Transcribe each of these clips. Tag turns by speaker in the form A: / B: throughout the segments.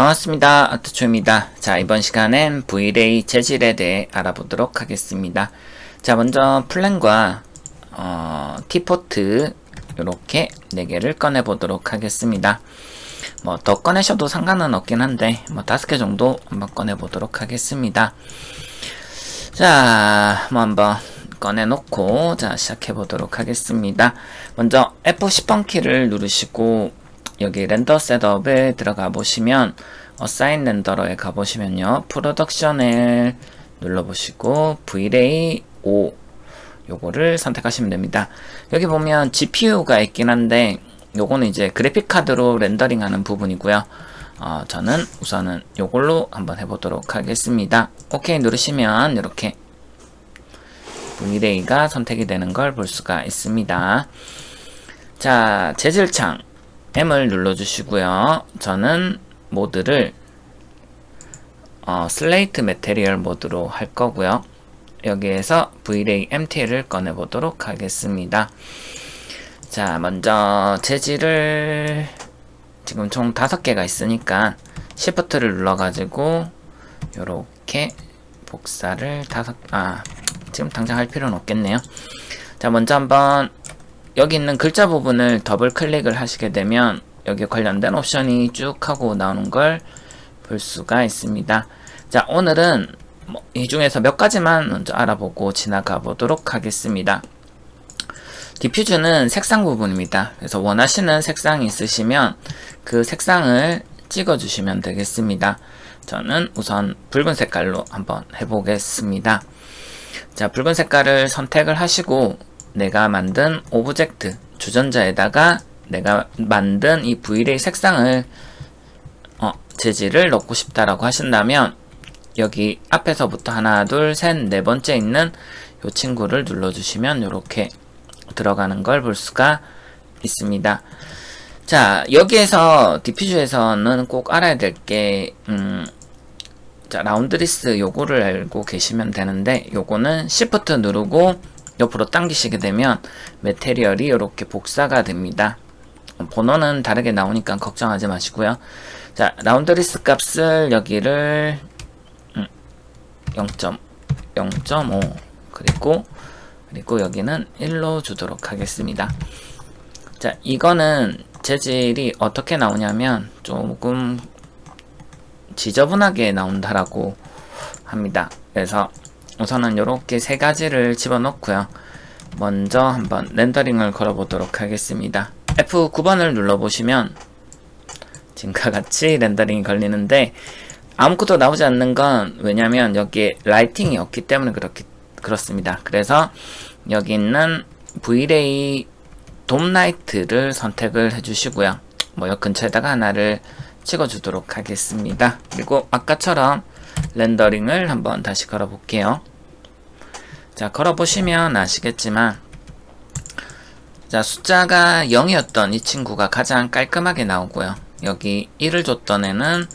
A: 반갑습니다. 아트초입니다. 자, 이번 시간엔 V-Ray 재질에 대해 알아보도록 하겠습니다. 자, 먼저 플랜과 어, T포트 이렇게 4개를 꺼내 보도록 하겠습니다. 뭐 더 꺼내셔도 상관은 없긴 한데 뭐 5개 정도 한번 꺼내 보도록 하겠습니다. 자, 뭐 한번 꺼내 놓고 자, 시작해 보도록 하겠습니다. 먼저 F10번 키를 누르시고 여기 렌더 셋업에 들어가 보시면 어사인 렌더러에 가 보시면요. 프로덕션을 눌러 보시고 Vray 5 요거를 선택하시면 됩니다. 여기 보면 GPU가 있긴 한데 요거는 이제 그래픽 카드로 렌더링 하는 부분이고요. 어, 저는 우선은 요걸로 한번 해보도록 하겠습니다. OK 누르시면 이렇게 Vray가 선택이 되는 걸 볼 수가 있습니다. 자, 재질창 M을 눌러주시고요. 저는 모드를 어, 슬레이트 메테리얼 모드로 할 거고요. 여기에서 Vray MTL을 꺼내 보도록 하겠습니다. 자, 먼저 재질을 지금 총 다섯 개가 있으니까 Shift를 눌러가지고 요렇게 복사를 다섯 아 지금 당장 할 필요는 없겠네요. 자, 먼저 한번 여기 있는 글자 부분을 더블 클릭을 하시게 되면 여기 관련된 옵션이 쭉 하고 나오는 걸 볼 수가 있습니다. 자, 오늘은 뭐 이 중에서 몇 가지만 먼저 알아보고 지나가 보도록 하겠습니다. 디퓨즈는 색상 부분입니다. 그래서 원하시는 색상이 있으시면 그 색상을 찍어 주시면 되겠습니다. 저는 우선 붉은 색깔로 한번 해보겠습니다. 자, 붉은 색깔을 선택을 하시고 내가 만든 오브젝트 주전자에다가 내가 만든 이 Vray 색상을 어, 재질을 넣고 싶다라고 하신다면 여기 앞에서부터 하나 둘 셋 네 번째 있는 이 친구를 눌러주시면 이렇게 들어가는 걸 볼 수가 있습니다. 자 여기에서 디퓨즈에서는 꼭 알아야 될게 음, 자 라운드리스 요거를 알고 계시면 되는데 요거는 Shift 누르고 옆으로 당기시게 되면 메테리얼이 이렇게 복사가 됩니다. 번호는 다르게 나오니까 걱정하지 마시고요. 자, 라운드리스 값을 여기를 0.0.5 음, 그리고 그리고 여기는 1로 주도록 하겠습니다. 자, 이거는 재질이 어떻게 나오냐면 조금 지저분하게 나온다라고 합니다. 그래서 우선은 이렇게 세 가지를 집어넣고요. 먼저 한번 렌더링을 걸어보도록 하겠습니다. F9번을 눌러보시면 지금과 같이 렌더링이 걸리는데 아무것도 나오지 않는 건 왜냐면 여기에 라이팅이 없기 때문에 그렇게 그렇습니다. 그래서 여기 있는 Vray 돔라이트를 선택을 해주시고요. 뭐여 근처에다가 하나를 찍어주도록 하겠습니다. 그리고 아까처럼 렌더링을 한번 다시 걸어볼게요. 자, 걸어보시면 아시겠지만, 자, 숫자가 0이었던 이 친구가 가장 깔끔하게 나오고요. 여기 1을 줬던 애는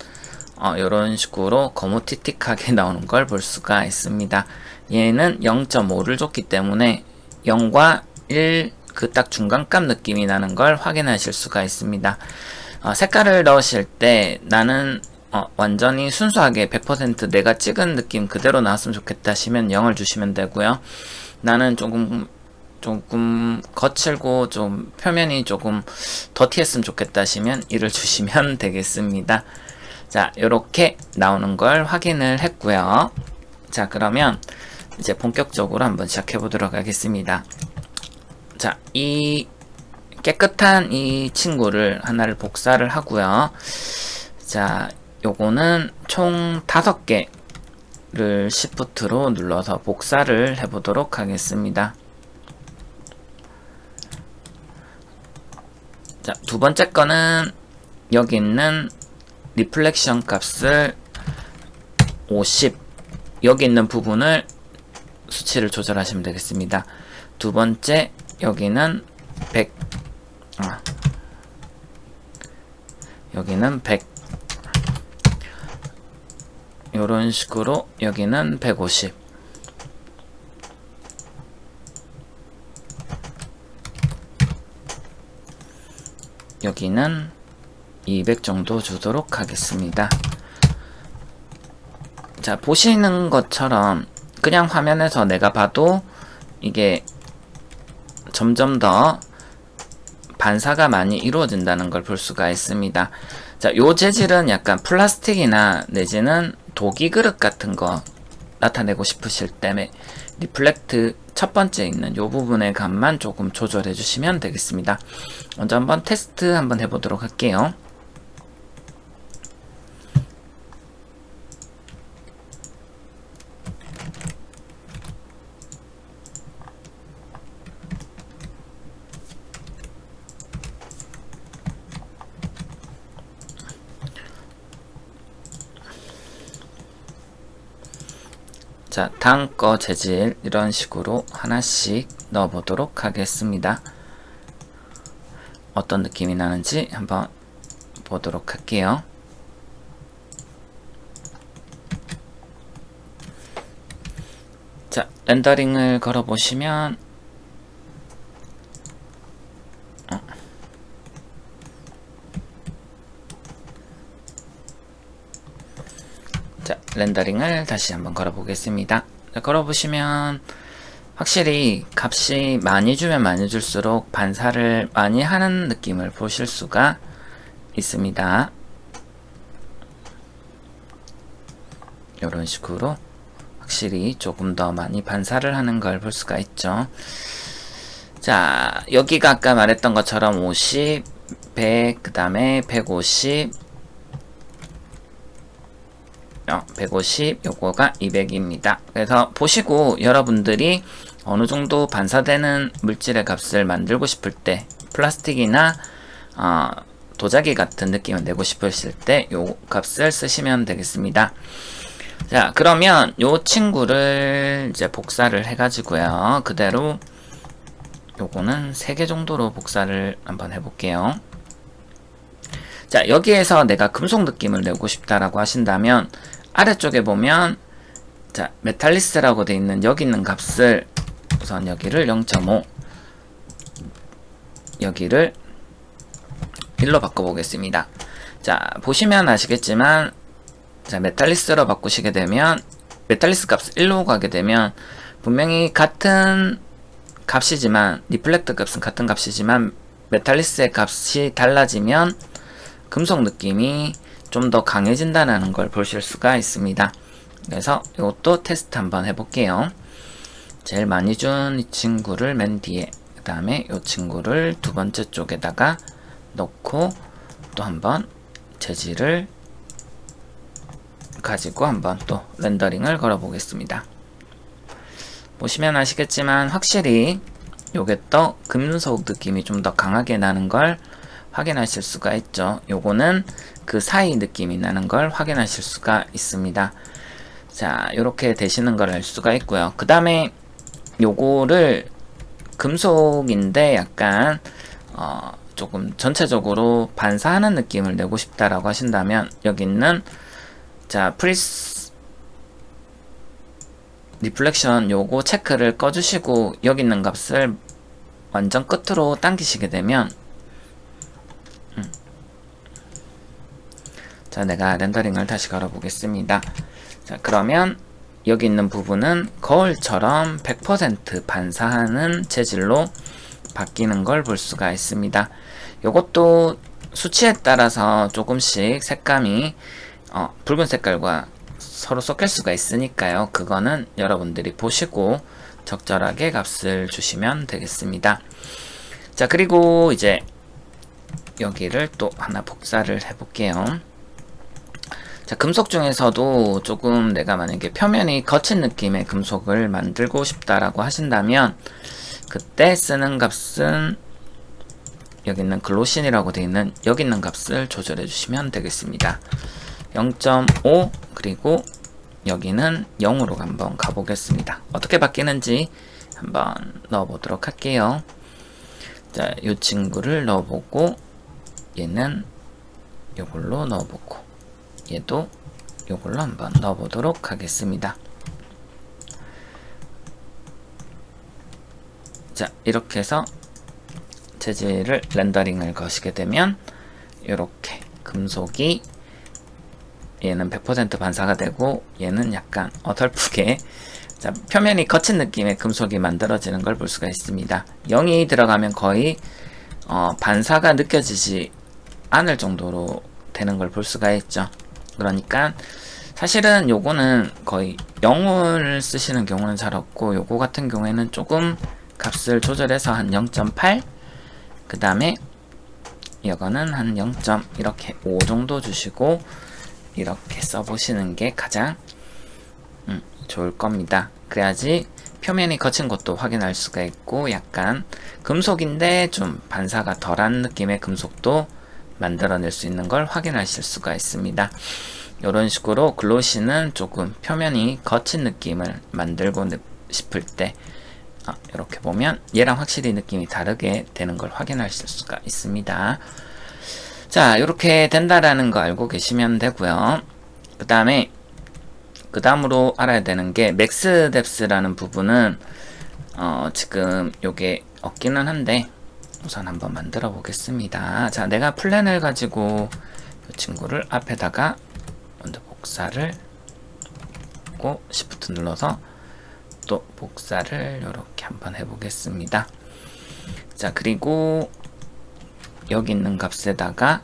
A: 어, 이런 식으로 거무튀틱하게 나오는 걸 볼 수가 있습니다. 얘는 0.5를 줬기 때문에 0과 1 그 딱 중간값 느낌이 나는 걸 확인하실 수가 있습니다. 어, 색깔을 넣으실 때 나는 어, 완전히 순수하게 100% 내가 찍은 느낌 그대로 나왔으면 좋겠다 하시면 0을 주시면 되고요. 나는 조금 조금 거칠고 좀 표면이 조금 더티했으면 좋겠다 하시면 1을 주시면 되겠습니다. 자, 이렇게 나오는 걸 확인을 했고요. 자, 그러면 이제 본격적으로 한번 시작해 보도록 하겠습니다. 자, 이 깨끗한 이 친구를 하나를 복사를 하고요. 자, 요거는 총 다섯 개를 시프트로 눌러서 복사를 해보도록 하겠습니다. 자, 두 번째 거는 여기 있는 리플렉션 값을 50 여기 있는 부분을 수치를 조절하시면 되겠습니다. 두 번째 여기는 100 아, 여기는 100 이런 식으로 여기는 150 여기는 200 정도 주도록 하겠습니다. 자, 보시는 것처럼 그냥 화면에서 내가 봐도 이게 점점 더 반사가 많이 이루어진다는 걸 볼 수가 있습니다. 자, 요 재질은 약간 플라스틱이나 내지는 도기 그릇 같은 거 나타내고 싶으실 때에 리플렉트 첫 번째 있는 요 부분의 감만 조금 조절해 주시면 되겠습니다. 먼저 한번 테스트 한번 해보도록 할게요. 자, 다음 거 재질 이런 식으로 하나씩 넣어 보도록 하겠습니다. 어떤 느낌이 나는지 한번 보도록 할게요. 자, 렌더링을 걸어 보시면 어. 자, 렌더링을 다시 한번 걸어 보겠습니다. 걸어 보시면 확실히 값이 많이 주면 많이 줄수록 반사를 많이 하는 느낌을 보실 수가 있습니다. 이런 식으로 확실히 조금 더 많이 반사를 하는 걸 볼 수가 있죠. 자, 여기가 아까 말했던 것처럼 50, 100, 그 다음에 150, 어, 150, 요거가 200입니다. 그래서 보시고 여러분들이 어느 정도 반사되는 물질의 값을 만들고 싶을 때 플라스틱이나 어, 도자기 같은 느낌을 내고 싶으실 때 요 값을 쓰시면 되겠습니다. 자, 그러면 요 친구를 이제 복사를 해가지고요. 그대로 요거는 3개 정도로 복사를 한번 해볼게요. 자, 여기에서 내가 금속 느낌을 내고 싶다라고 하신다면 아래쪽에 보면 자, 메탈리스라고 되어 있는 여기 있는 값을 우선 여기를 0.5 여기를 1로 바꿔보겠습니다. 자, 보시면 아시겠지만 자, 메탈리스로 바꾸시게 되면 메탈리스 값 1로 가게 되면 분명히 같은 값이지만 리플렉트 값은 같은 값이지만 메탈리스의 값이 달라지면 금속 느낌이 좀 더 강해진다는 걸 보실 수가 있습니다. 그래서 이것도 테스트 한번 해볼게요. 제일 많이 준 이 친구를 맨 뒤에 그 다음에 이 친구를 두 번째 쪽에다가 넣고 또 한번 재질을 가지고 한번 또 렌더링을 걸어 보겠습니다. 보시면 아시겠지만 확실히 요게 또 금속 느낌이 좀 더 강하게 나는 걸 확인하실 수가 있죠. 요거는 그 사이 느낌이 나는 걸 확인하실 수가 있습니다. 자, 이렇게 되시는 걸 알 수가 있고요. 그 다음에 요거를 금속인데 약간 어, 조금 전체적으로 반사하는 느낌을 내고 싶다라고 하신다면 여기 있는 자 프리스 리플렉션 요거 체크를 꺼주시고 여기 있는 값을 완전 끝으로 당기시게 되면 자 내가 렌더링을 다시 걸어 보겠습니다 자 그러면 여기 있는 부분은 거울처럼 100% 반사하는 재질로 바뀌는 걸 볼 수가 있습니다 요것도 수치에 따라서 조금씩 색감이 어, 붉은 색깔과 서로 섞일 수가 있으니까요. 그거는 여러분들이 보시고 적절하게 값을 주시면 되겠습니다. 자, 그리고 이제 여기를 또 하나 복사를 해볼게요. 자, 금속 중에서도 조금 내가 만약에 표면이 거친 느낌의 금속을 만들고 싶다라고 하신다면 그때 쓰는 값은 여기 있는 글로신이라고 되어 있는 여기 있는 값을 조절해 주시면 되겠습니다. 0.5 그리고 여기는 0으로 한번 가보겠습니다. 어떻게 바뀌는지 한번 넣어보도록 할게요. 자, 이 친구를 넣어보고 얘는 이걸로 넣어보고 얘도 이걸로 한번 넣어보도록 하겠습니다. 자, 이렇게 해서 재질을 렌더링을 거시게 되면 이렇게 금속이 얘는 100% 반사가 되고 얘는 약간 어설프게 자, 표면이 거친 느낌의 금속이 만들어지는 걸 볼 수가 있습니다. 0이 들어가면 거의 어, 반사가 느껴지지 않을 정도로 되는 걸 볼 수가 있죠. 그러니까 사실은 요거는 거의 0을 쓰시는 경우는 잘 없고 요거 같은 경우에는 조금 값을 조절해서 한 0.8 그 다음에 이거는 한 0. 이렇게 5 정도 주시고 이렇게 써보시는 게 가장 음, 좋을 겁니다. 그래야지 표면이 거친 것도 확인할 수가 있고 약간 금속인데 좀 반사가 덜한 느낌의 금속도 만들어낼 수 있는 걸 확인하실 수가 있습니다. 이런 식으로 글로시는 조금 표면이 거친 느낌을 만들고 싶을 때 아, 이렇게 보면 얘랑 확실히 느낌이 다르게 되는 걸 확인하실 수가 있습니다. 자, 이렇게 된다라는 거 알고 계시면 되고요. 그 다음에 그 다음으로 알아야 되는 게 맥스 뎁스라는 부분은 어, 지금 요게 없기는 한데 우선 한번 만들어 보겠습니다. 자, 내가 플랜을 가지고 이 친구를 앞에다가 먼저 복사를 하고 Shift 눌러서 또 복사를 이렇게 한번 해보겠습니다. 자, 그리고 여기 있는 값에다가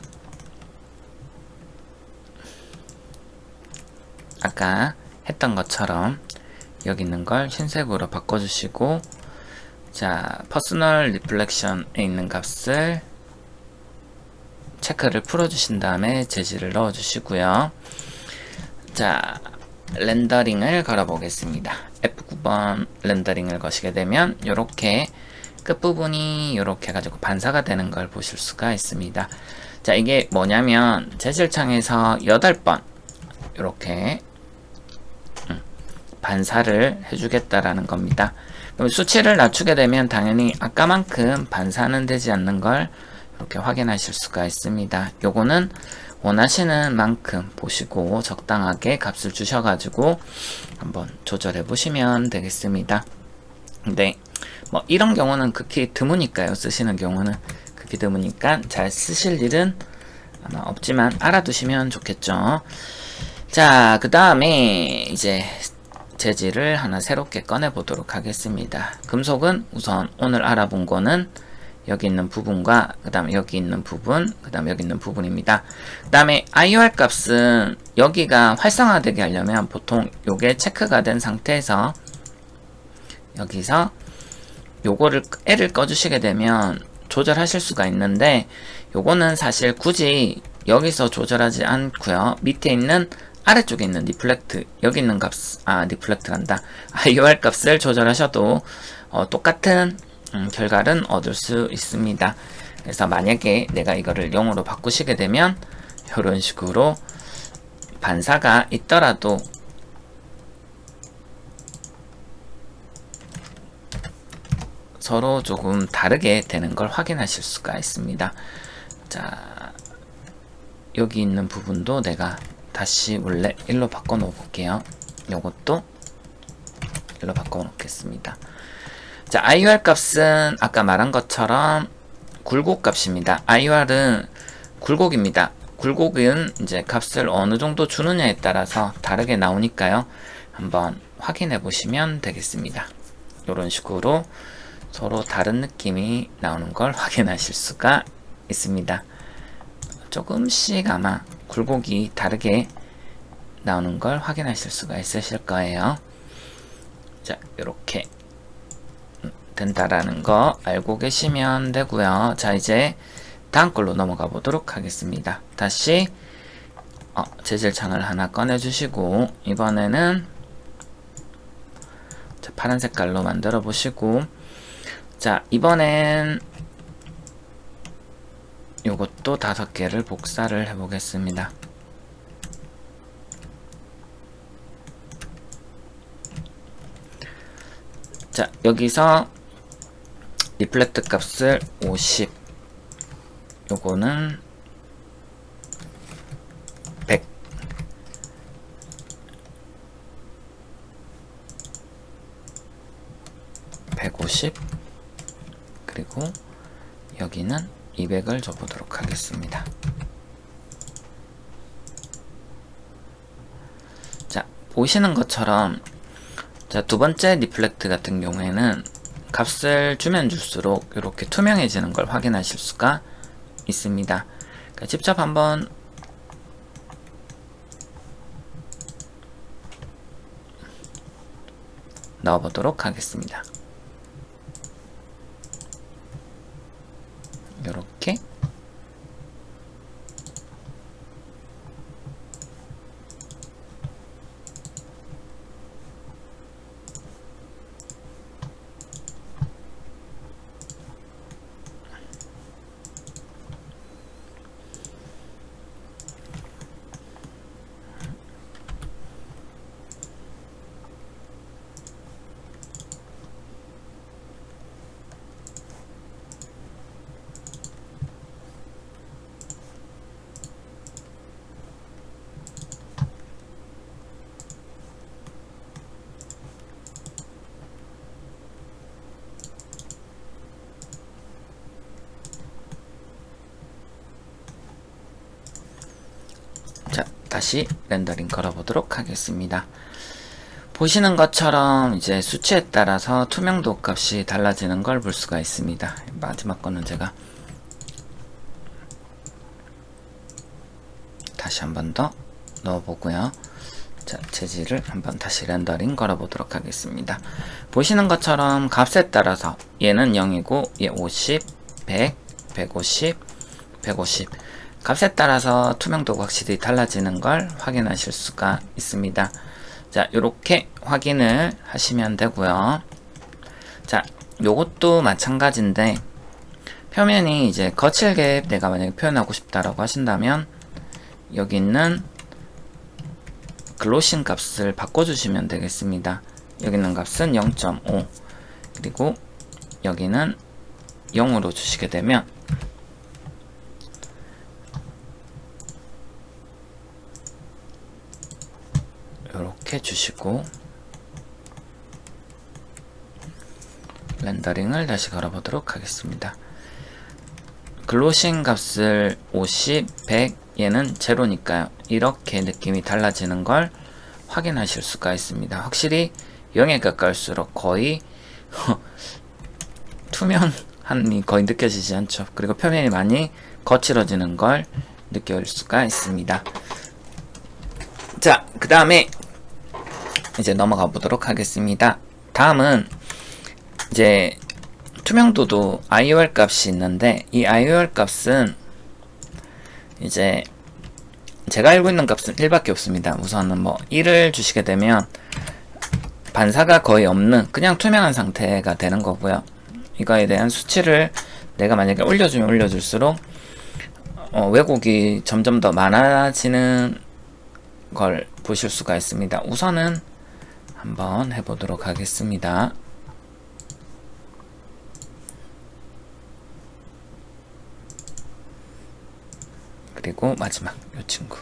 A: 아까 했던 것처럼 여기 있는 걸 흰색으로 바꿔주시고 자 퍼스널 리플렉션에 있는 값을 체크를 풀어주신 다음에 재질을 넣어주시고요. 자 렌더링을 걸어보겠습니다. F9번 렌더링을 거시게 되면 이렇게 끝부분이 이렇게 해가지고 반사가 되는 걸 보실 수가 있습니다. 자 이게 뭐냐면 재질창에서 8번 이렇게 반사를 해주겠다라는 겁니다. 그럼 수치를 낮추게 되면 당연히 아까만큼 반사는 되지 않는 걸 이렇게 확인하실 수가 있습니다. 요거는 원하시는 만큼 보시고 적당하게 값을 주셔가지고 한번 조절해 보시면 되겠습니다. 근데 뭐 이런 경우는 극히 드무니까요. 쓰시는 경우는 극히 드무니까 잘 쓰실 일은 아마 없지만 알아두시면 좋겠죠. 자, 그 다음에 이제 재질을 하나 새롭게 꺼내 보도록 하겠습니다. 금속은 우선 오늘 알아본 거는 여기 있는 부분과 그 다음에 여기 있는 부분 그 다음에 여기 있는 부분입니다. 그 다음에 IOR 값은 여기가 활성화되게 하려면 보통 요게 체크가 된 상태에서 여기서 요거를 L을 꺼주시게 되면 조절하실 수가 있는데 요거는 사실 굳이 여기서 조절하지 않고요 밑에 있는 아래쪽에 있는 리플렉트 여기 있는 값, 아 리플렉트란다. IOR 값을 조절하셔도 어, 똑같은 음, 결과를 얻을 수 있습니다. 그래서 만약에 내가 이거를 0으로 바꾸시게 되면 이런 식으로 반사가 있더라도 서로 조금 다르게 되는 걸 확인하실 수가 있습니다. 자, 여기 있는 부분도 내가 다시 원래 1로 바꿔 놓어 볼게요. 요것도 1로 바꿔 놓겠습니다. 자, IUR 값은 아까 말한 것처럼 굴곡 값입니다. IUR은 굴곡입니다. 굴곡은 이제 값을 어느 정도 주느냐에 따라서 다르게 나오니까요. 한번 확인해 보시면 되겠습니다. 이런 식으로 서로 다른 느낌이 나오는 걸 확인하실 수가 있습니다. 조금씩 아마 굴곡이 다르게 나오는 걸 확인하실 수가 있으실 거예요. 자, 이렇게 된다라는 거 알고 계시면 되고요. 자, 이제 다음 걸로 넘어가 보도록 하겠습니다. 다시 어, 재질창을 하나 꺼내 주시고 이번에는 자, 파란 색깔로 만들어 보시고 자, 이번엔 요것도 다섯 개를 복사를 해 보겠습니다. 자, 여기서 리플렉트 값을 50 요거는 100 150 그리고 여기는 200을 줘보도록 하겠습니다. 자, 보시는 것처럼 자, 두 번째 리플렉트 같은 경우에는 값을 주면 줄수록 이렇게 투명해지는 걸 확인하실 수가 있습니다. 그러니까 직접 한번 넣어보도록 하겠습니다. 다시 렌더링 걸어보도록 하겠습니다. 보시는 것처럼 이제 수치에 따라서 투명도 값이 달라지는 걸 볼 수가 있습니다. 마지막 거는 제가 다시 한 번 더 넣어보고요. 자, 재질을 한번 다시 렌더링 걸어보도록 하겠습니다. 보시는 것처럼 값에 따라서 얘는 0이고 얘 50, 100, 150, 150 값에 따라서 투명도가 확실히 달라지는 걸 확인하실 수가 있습니다. 자, 이렇게 확인을 하시면 되고요. 자, 요것도 마찬가지인데 표면이 이제 거칠게 내가 만약에 표현하고 싶다라고 하신다면 여기 있는 글로싱 값을 바꿔주시면 되겠습니다. 여기 있는 값은 0.5 그리고 여기는 0으로 주시게 되면 이렇게 주시고 렌더링을 다시 걸어보도록 하겠습니다. 글로싱 값을 50, 100 얘는 제로니까요. 이렇게 느낌이 달라지는 걸 확인하실 수가 있습니다. 확실히 0에 가까울수록 거의 투명함이 거의 느껴지지 않죠. 그리고 표면이 많이 거칠어지는 걸 느낄 수가 있습니다. 자, 그 다음에 이제 넘어가 보도록 하겠습니다. 다음은 이제 투명도도 IOR 값이 있는데 이 IOR 값은 이제 제가 알고 있는 값은 1밖에 없습니다. 우선은 뭐 1을 주시게 되면 반사가 거의 없는 그냥 투명한 상태가 되는 거고요. 이거에 대한 수치를 내가 만약에 올려주면 올려줄수록 어, 왜곡이 점점 더 많아지는 걸 보실 수가 있습니다. 우선은 한번 해보도록 하겠습니다. 그리고 마지막 이 친구.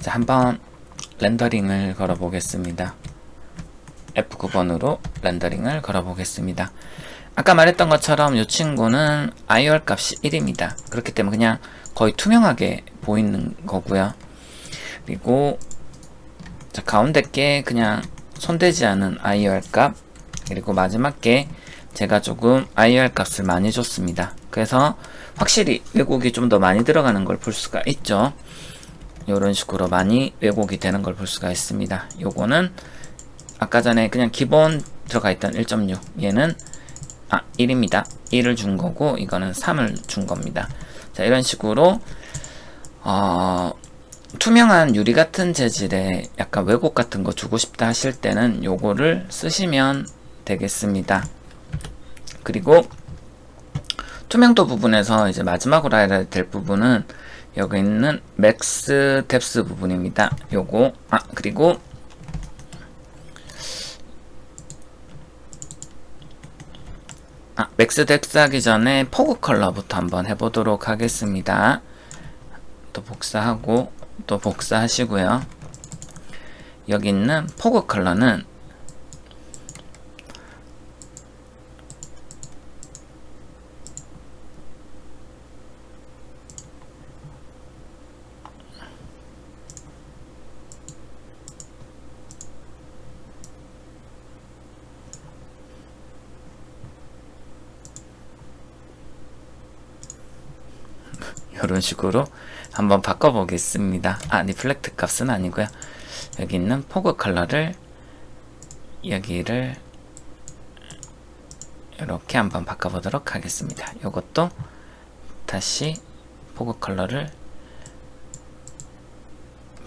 A: 자 한번 렌더링을 걸어 보겠습니다. F9번으로 렌더링을 걸어 보겠습니다 아까 말했던 것처럼 이 친구는 IR 값이 1입니다 그렇기 때문에 그냥 거의 투명하게 보이는 거고요 그리고 자 가운데 게 그냥 손대지 않은 IR 값 그리고 마지막 게 제가 조금 IR 값을 많이 줬습니다. 그래서 확실히 왜곡이 좀 더 많이 들어가는 걸 볼 수가 있죠. 이런 식으로 많이 왜곡이 되는 걸 볼 수가 있습니다. 요거는 아까 전에 그냥 기본 들어가 있던 1.6 얘는 아 1입니다. 1을 준 거고 이거는 3을 준 겁니다. 자 이런 식으로 어, 투명한 유리 같은 재질의 약간 왜곡 같은 거 주고 싶다 하실 때는 요거를 쓰시면 되겠습니다. 그리고 투명도 부분에서 이제 마지막으로 알아야 될 부분은 여기 있는 맥스 뎁스 부분입니다. 요거 아 그리고 아 맥스 뎁스 하기 전에 포그 컬러부터 한번 해보도록 하겠습니다. 또 복사하고 또 복사하시고요. 여기 있는 포그 컬러는 이런 식으로 한번 바꿔보겠습니다. 아, 리플렉트 값은 아니고요. 여기 있는 포그 컬러를 여기를 이렇게 한번 바꿔보도록 하겠습니다. 이것도 다시 포그 컬러를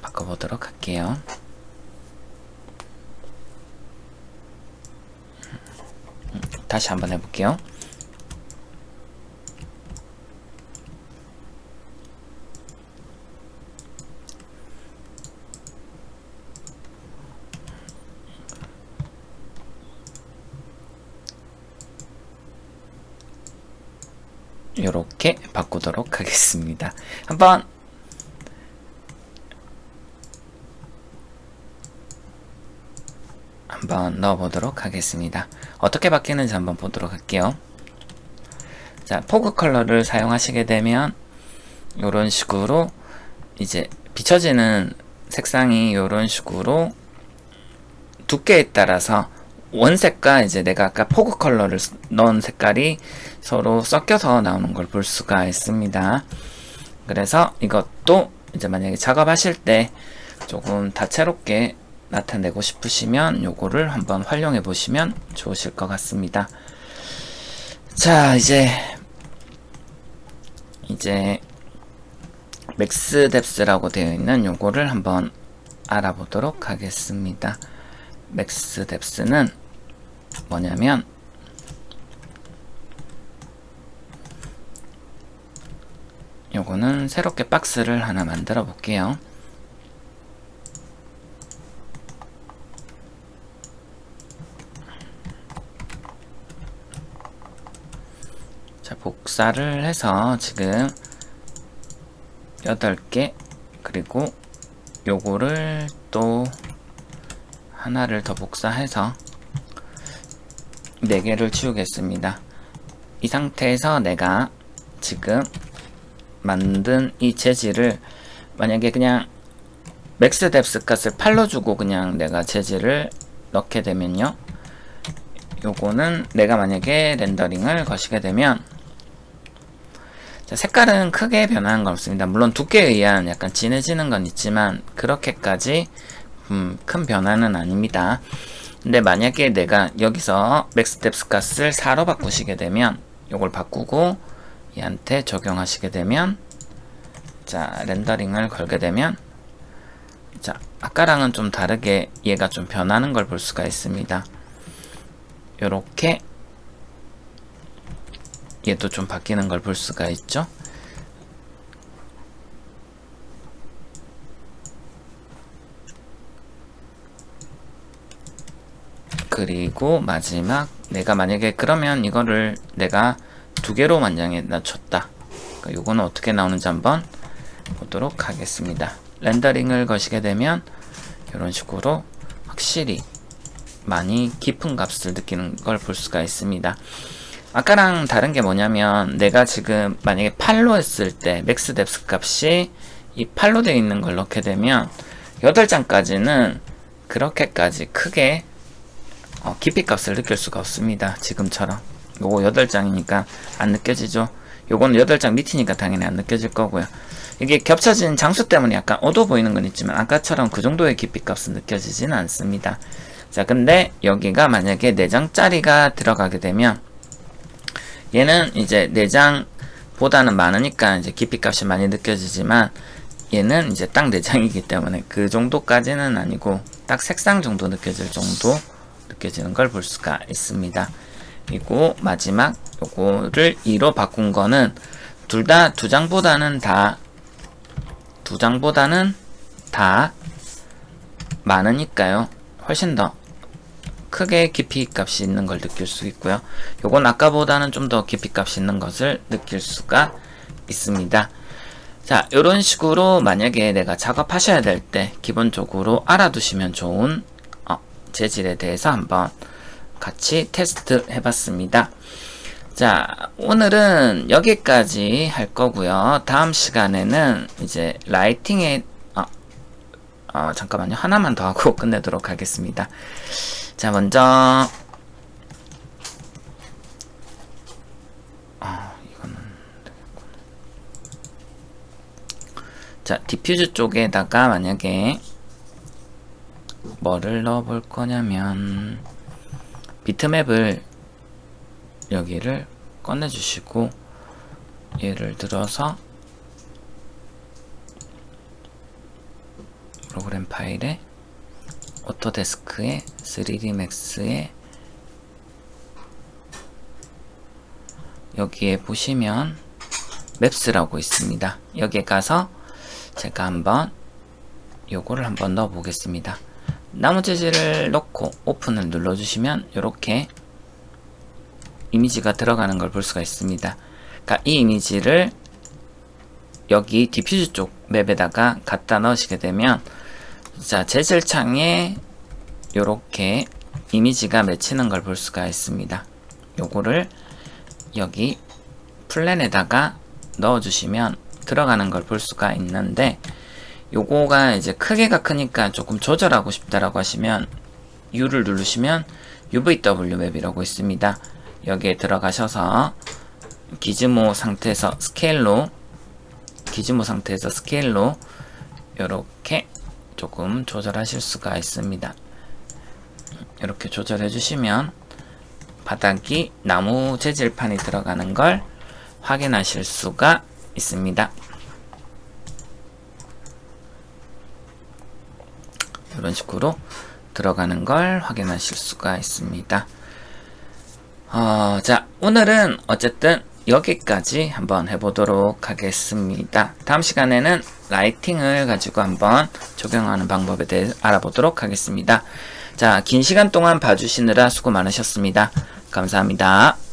A: 바꿔보도록 할게요. 다시 한번 해볼게요. 이렇게 바꾸도록 하겠습니다. 한번 한번 넣어보도록 하겠습니다. 어떻게 바뀌는지 한번 보도록 할게요. 자, 포그 컬러를 사용하시게 되면 이런 식으로 이제 비춰지는 색상이 이런 식으로 두께에 따라서 원색과 이제 내가 아까 포그 컬러를 넣은 색깔이 서로 섞여서 나오는 걸 볼 수가 있습니다. 그래서 이것도 이제 만약에 작업하실 때 조금 다채롭게 나타내고 싶으시면 요거를 한번 활용해 보시면 좋으실 것 같습니다. 자, 이제 이제 맥스 뎁스라고 되어 있는 요거를 한번 알아보도록 하겠습니다. 맥스 뎁스는 뭐냐면 요거는 새롭게 박스를 하나 만들어 볼게요. 자, 복사를 해서 지금 8개 그리고 요거를 또 하나를 더 복사해서 4개를 치우겠습니다. 이 상태에서 내가 지금 만든 이 재질을 만약에 그냥 맥스 뎁스 값을 8로 주고 그냥 내가 재질을 넣게 되면요. 요거는 내가 만약에 렌더링을 거시게 되면 자, 색깔은 크게 변하는 건 없습니다. 물론 두께에 의한 약간 진해지는 건 있지만 그렇게까지 음, 큰 변화는 아닙니다. 근데 만약에 내가 여기서 맥스 뎁스 값을 4로 바꾸시게 되면 요걸 바꾸고 얘한테 적용하시게 되면 자 렌더링을 걸게 되면 자 아까랑은 좀 다르게 얘가 좀 변하는 걸 볼 수가 있습니다. 요렇게 얘도 좀 바뀌는 걸 볼 수가 있죠. 그리고 마지막 내가 만약에 그러면 이거를 내가 두 개로 만장에 낮췄다. 그러니까 요거는 어떻게 나오는지 한번 보도록 하겠습니다. 렌더링을 거시게 되면 이런 식으로 확실히 많이 깊은 값을 느끼는 걸 볼 수가 있습니다. 아까랑 다른 게 뭐냐면 내가 지금 만약에 8로 했을 때 맥스 뎁스 값이 이 8로 되어 있는 걸 넣게 되면 8장까지는 그렇게까지 크게 어, 깊이 값을 느낄 수가 없습니다. 지금처럼 요거 8장이니까 안 느껴지죠. 요거는 8장 밑이니까 당연히 안 느껴질 거고요. 이게 겹쳐진 장수 때문에 약간 어두워 보이는 건 있지만 아까처럼 그 정도의 깊이 값은 느껴지지는 않습니다. 자 근데 여기가 만약에 4장짜리가 들어가게 되면 얘는 이제 내장보다는 많으니까 이제 깊이 값이 많이 느껴지지만 얘는 이제 딱 내장이기 때문에 그 정도까지는 아니고 딱 색상 정도 느껴질 정도 느껴지는 걸 볼 수가 있습니다. 그리고 마지막 요거를 2로 바꾼 거는 둘 다 두 장보다는 다 두 장보다는 다 많으니까요. 훨씬 더 크게 깊이 값이 있는 걸 느낄 수 있고요. 요건 아까보다는 좀 더 깊이 값이 있는 것을 느낄 수가 있습니다. 자, 이런 식으로 만약에 내가 작업하셔야 될 때 기본적으로 알아두시면 좋은 어, 재질에 대해서 한번 같이 테스트 해봤습니다. 자, 오늘은 여기까지 할 거고요. 다음 시간에는 이제 라이팅에 어, 어, 잠깐만요. 하나만 더 하고 끝내도록 하겠습니다. 자, 먼저 아. 자, 디퓨즈 쪽에다가 만약에 뭐를 넣어볼 거냐면 비트맵을 여기를 꺼내주시고 예를 들어서 프로그램 파일에 오토데스크에 3D Max에 여기에 보시면 맵스라고 있습니다. 여기에 가서 제가 한번 요거를 한번 넣어 보겠습니다. 나무 재질을 넣고 오픈을 눌러 주시면 이렇게 이미지가 들어가는 걸 볼 수가 있습니다. 그러니까 이 이미지를 여기 디퓨즈 쪽 맵에다가 갖다 넣으시게 되면 자 재질 창에 이렇게 이미지가 맺히는 걸 볼 수가 있습니다. 요거를 여기 플랜에다가 넣어주시면 들어가는 걸 볼 수가 있는데 요거가 이제 크기가 크니까 조금 조절하고 싶다라고 하시면 U를 누르시면 UVW 맵이라고 있습니다. 여기에 들어가셔서 기즈모 상태에서 스케일로 기즈모 상태에서 스케일로 이렇게 조금 조절하실 수가 있습니다. 이렇게 조절해 주시면 바닥이 나무 재질판이 들어가는 걸 확인하실 수가 있습니다. 이런 식으로 들어가는 걸 확인하실 수가 있습니다. 어, 자, 오늘은 어쨌든 여기까지 한번 해보도록 하겠습니다. 다음 시간에는 라이팅을 가지고 한번 적용하는 방법에 대해 알아보도록 하겠습니다. 자, 긴 시간 동안 봐주시느라 수고 많으셨습니다. 감사합니다.